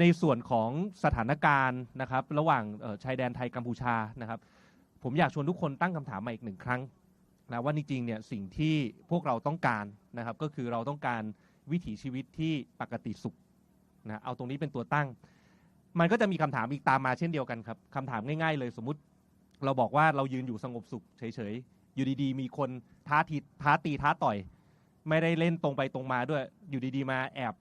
ในส่วนของสถานการณ์นะครับ ระหว่างชายแดนไทยกัมพูชานะครับ ผมอยากชวนทุกคนตั้งคำถามมาอีกหนึ่งครั้งนะว่าจริงๆเนี่ยสิ่งที่พวกเราต้องการนะครับ ก็คือเราต้องการวิถีชีวิตที่ปกติสุขนะเอาตรงนี้เป็นตัวตั้ง มันก็จะมีคำถามอีกตามมาเช่นเดียวกันครับคำถามง่ายๆเลยสมมติเราบอกว่าเรายืนอยู่สงบสุขเฉยๆ อยู่ดีๆ มีคนท้าทีท้าตีท้าต่อย ไม่ได้เล่นตรงไปตรงมาด้วย อยู่ดีๆ มาแอบ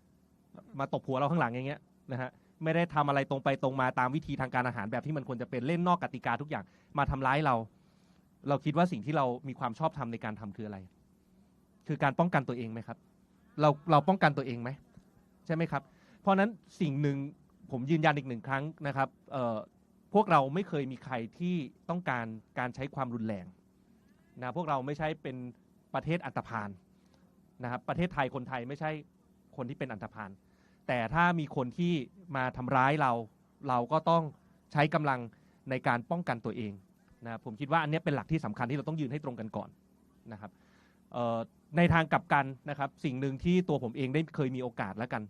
มาตบหัวเราข้างหลังอย่างเงี้ย นะฮะไม่ได้ทำอะไรตรงไปตรงมาตามวิธีทางการอาหารแบบที่มันควรจะเป็นเล่นนอกกติกาทุกอย่างมาทำร้ายเรา เราคิดว่าสิ่งที่เรามีความชอบธรรมในการทำคืออะไร คือการป้องกันตัวเองไหมครับ เราเราป้องกันตัวเองไหมใช่ไหมครับ เพราะนั้นสิ่งหนึ่งผมยืนยันอีกหนึ่งครั้งนะครับพวกเราไม่เคยมีใครที่ต้องการการใช้ความรุนแรงนะพวกเราไม่ใช่เป็นประเทศอันตรพานนะครับประเทศไทยคนไทยไม่ใช่คนที่เป็นอันตรพาน แต่ถ้ามีคนที่มาทำร้ายเรา เราก็ต้องใช้กำลังในการป้องกันตัวเองนะครับผมคิดว่าอันนี้เป็นหลักที่สำคัญที่เราต้องยืนให้ตรงกันก่อนนะครับในทางกลับกันนะครับสิ่งหนึ่งที่ตัวผมเองได้เคยมีโอกาสแล้วกัน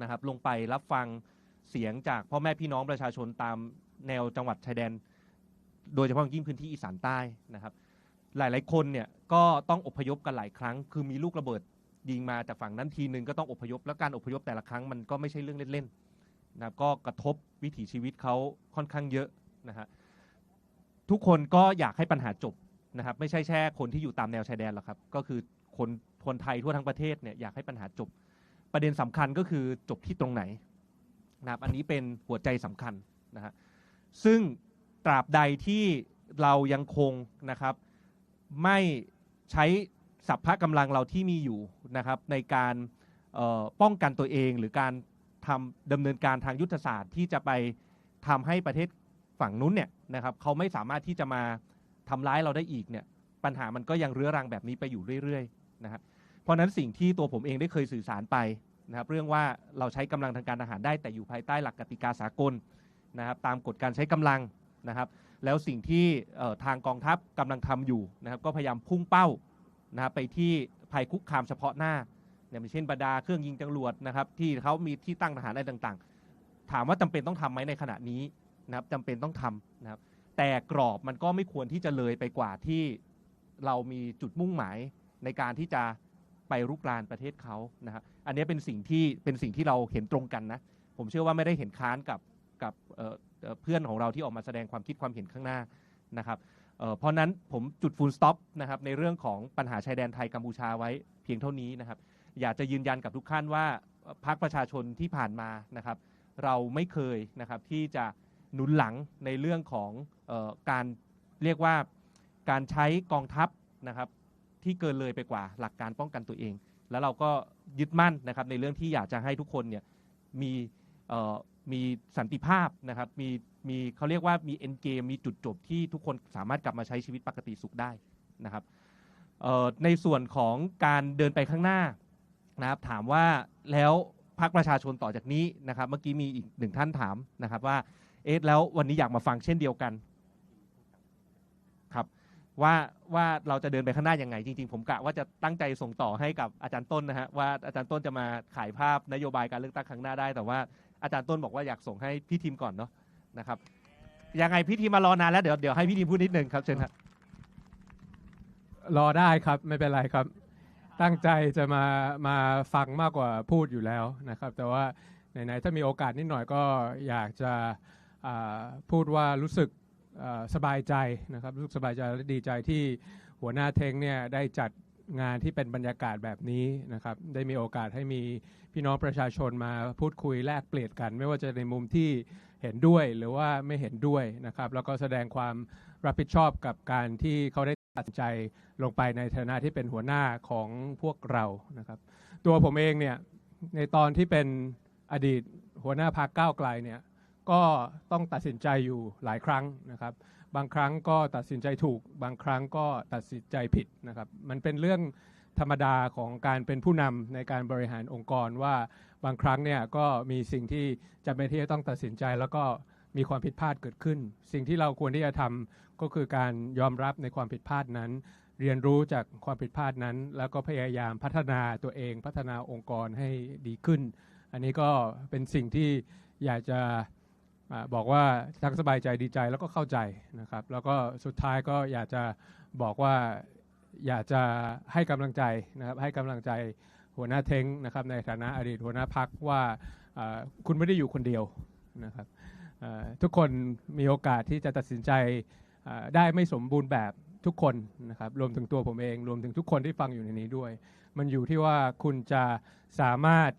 นะครับลงไปรับฟังเสียงจากพ่อแม่พี่น้องประชาชนตามแนวจังหวัดชายแดน โดยเฉพาะยิ่งพื้นที่อีสานใต้นะครับ หลายๆคนเนี่ยก็ต้องอพยพกันหลายครั้ง คือมีลูกระเบิด ยิงมาจากฝั่งนั้นทีนึงก็ต้องอพยพ แล้วการอพยพแต่ละครั้งมันก็ไม่ใช่เรื่องเล่นๆนะครับก็กระทบวิถีชีวิตเขาค่อนข้างเยอะนะฮะทุกคนก็อยากให้ปัญหาจบนะครับไม่ใช่แค่คนที่อยู่ตามแนวชายแดนหรอกครับก็คือคนคนไทยทั่วทั้งประเทศเนี่ยอยากให้ปัญหาจบ ประเด็นสำคัญก็คือจบที่ตรงไหนนะครับอันนี้เป็นหัวใจสำคัญนะฮะซึ่งตราบใดที่เรายังคงนะครับไม่ใช้ สัพพะกำลังเราที่มีอยู่นะครับในการป้องกันตัวเอง หรือการทำดำเนินการทางยุทธศาสตร์ ที่จะไปทำให้ประเทศฝั่งนู้นเนี่ยนะครับเขาไม่สามารถที่จะมาทำร้ายเราได้อีกเนี่ยปัญหามันก็ยังเรื้อรังแบบนี้ไปอยู่เรื่อยๆนะครับเพราะนั้นสิ่งที่ตัวผมเองได้เคยสื่อสารไปนะครับเรื่องว่าเราใช้กำลังทางการทหารได้แต่อยู่ภายใต้หลักกติกาสากลนะครับตามกฎการใช้กำลังนะครับ แล้วสิ่งที่ทางกองทัพกำลังทำอยู่นะครับก็พยายามพุ่งเป้า นะครับไปที่ภัยคุกคามเฉพาะหน้าอย่างเช่นบรรดาเครื่องยิงจรวดนะครับ ที่เขามีที่ตั้งทหารอะไรต่างๆ ถามว่าจำเป็นต้องทำไหมในขณะนี้นะครับจำเป็นต้องทำนะครับ แต่กรอบมันก็ไม่ควรที่จะเลยไปกว่าที่เรามีจุดมุ่งหมายในการที่จะไปรุกรานประเทศเขานะครับอันนี้เป็นสิ่งที่เป็นสิ่งที่เราเห็นตรงกันนะ ผมเชื่อว่าไม่ได้เห็นค้านกับกับเเพื่อนของเราที่ออกมาแสดงความคิดความเห็นข้างหน้านะครับ เพราะนั้นผมจุดฟูลสต็อปนะครับในเรื่องของปัญหาชายแดนไทยกัมพูชาไว้เพียงเท่านี้นะครับ อยากจะยืนยันกับทุกท่านว่าพรรคประชาชนที่ผ่านมานะครับ เราไม่เคยนะครับที่จะหนุนหลังในเรื่องของออการเรียกว่าการใช้กองทัพนะครับที่เกินเลยไปกว่าหลักการป้องกันตัวเอง แล้วเราก็ยึดมั่นนะครับในเรื่องที่อยากจะให้ทุกคนเนี่ยมี มีสันติภาพนะครับ มีมีเขาเรียกว่ามีเอ็นเกมมีจุดจบที่ทุกคนสามารถกลับมาใช้ชีวิตปกติสุขได้นะครับในส่วนของการเดินไปข้างหน้านะครับ ถามว่าแล้วพรรคประชาชนต่อจากนี้นะครับ เมื่อกี้มีอีกหนึ่งท่านถามนะครับว่าเอ๊ะแล้ววันนี้อยากมาฟังเช่นเดียวกันครับว่าว่าเราจะเดินไปข้างหน้ายังไง จริง ๆ ผมกะว่าจะตั้งใจส่งต่อให้กับอาจารย์ต้นนะฮะว่าอาจารย์ต้นจะมาขายภาพนโยบายการเลือกตั้งครั้งหน้าได้ แต่ว่า อาจารย์ต้นบอกว่าอยากส่งให้พี่ทีมก่อนเนาะนะครับยังไงพี่ทีมมารอนานแล้วเดี๋ยวเดี๋ยวให้พี่ทีมพูดนิดนึงครับเชิญครับรอได้ครับไม่เป็นไรครับ ตั้งใจจะมามาฟังมากกว่าพูดอยู่แล้วนะครับ แต่ว่าไหนๆถ้ามีโอกาสนิดหน่อยก็อยากจะพูดว่ารู้สึกสบายใจนะครับรู้สึกสบายใจและดีใจที่หัวหน้าเทงเนี่ยได้จัด งานที่เป็นบรรยากาศแบบนี้นะครับ ได้มีโอกาสให้มีพี่น้องประชาชนมาพูดคุยแลกเปลี่ยนกัน ไม่ว่าจะในมุมที่เห็นด้วยหรือว่าไม่เห็นด้วยนะครับ แล้วก็แสดงความรับผิดชอบกับการที่เขาได้ตัดสินใจลงไปในฐานะที่เป็นหัวหน้าของพวกเรานะครับ ตัวผมเองเนี่ยในตอนที่เป็นอดีตหัวหน้าพรรคก้าวไกลเนี่ยก็ต้องตัดสินใจอยู่หลายครั้งนะครับ บางครั้งก็ตัดสินใจถูก บางครั้งก็ตัดสินใจผิดนะครับ มันเป็นเรื่องธรรมดาของการเป็นผู้นำในการบริหารองค์กรว่าบางครั้งเนี่ยก็มีสิ่งที่จำเป็นที่จะต้องตัดสินใจแล้วก็มีความผิดพลาดเกิดขึ้น สิ่งที่เราควรที่จะทำก็คือการยอมรับในความผิดพลาดนั้น เรียนรู้จากความผิดพลาดนั้น แล้วก็พยายามพัฒนาตัวเองพัฒนาองค์กรให้ดีขึ้น อันนี้ก็เป็นสิ่งที่อยากจะ บอกว่าทั้งสบายใจดีใจแล้วก็เข้าใจนะครับ แล้วก็สุดท้ายก็อยากจะบอกว่าอยากจะให้กำลังใจนะครับให้กำลังใจหัวหน้าเท้งนะครับในฐานะอดีตหัวหน้าพักว่าคุณไม่ได้อยู่คนเดียวนะครับทุกคนมีโอกาสที่จะตัดสินใจได้ไม่สมบูรณ์แบบทุกคนนะครับรวมถึงตัวผมเอง รวมถึงทุกคนที่ฟังอยู่ในนี้ด้วย มันอยู่ที่ว่าคุณจะสามารถ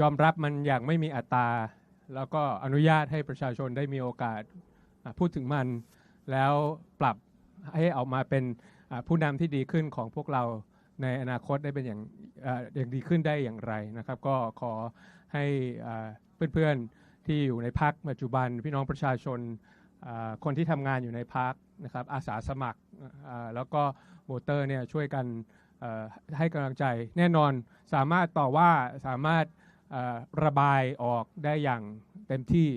ยอมรับมันอย่างไม่มีอัตรา แล้วก็อนุญาตให้ประชาชนได้มีโอกาสพูดถึงมัน แล้วปรับให้ออกมาเป็นผู้นำที่ดีขึ้นของพวกเราในอนาคตได้เป็นอย่างอย่างดีขึ้นได้อย่างไรนะครับ ก็ขอให้เพื่อนๆที่อยู่ในพักปัจจุบันพี่น้องประชาชนคนที่ทำงานอยู่ในพักนะครับอาสาสมัครแล้วก็โวเตอร์เนี่ยช่วยกันให้กำลังใจแน่นอนสามารถต่อว่าสามารถ ระบายออกได้อย่างเต็มที่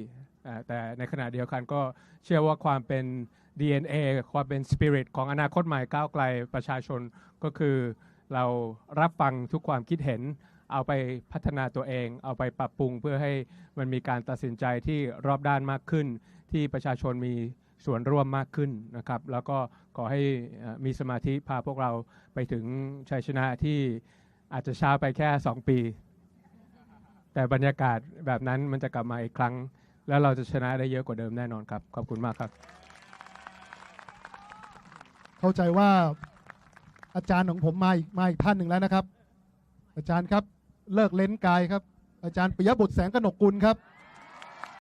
แต่ในขณะเดียวกันก็เชื่อว่าความเป็น DNA ความเป็น Spirit ของอนาคตใหม่ก้าวไกลประชาชนก็คือเรารับฟังทุกความคิดเห็น เอาไปพัฒนาตัวเอง เอาไปปรับปรุงเพื่อให้มันมีการตัดสินใจที่รอบด้านมากขึ้น ที่ประชาชนมีส่วนร่วมมากขึ้นนะครับ แล้วก็ขอให้มีสมาธิพาพวกเราไปถึงชัยชนะที่อาจจะช้าไปแค่ 2 ปี แต่บรรยากาศแบบนั้นมันจะกลับมาอีกครั้ง แล้วเราจะชนะได้เยอะกว่าเดิมแน่นอนครับ ขอบคุณมากครับ เข้าใจว่าอาจารย์ของผมมาอีกมาอีกท่านหนึ่งแล้วนะครับ อาจารย์ครับเลิกเล้นกายครับ อาจารย์ปิยบุตรแสงกนกกุลครับ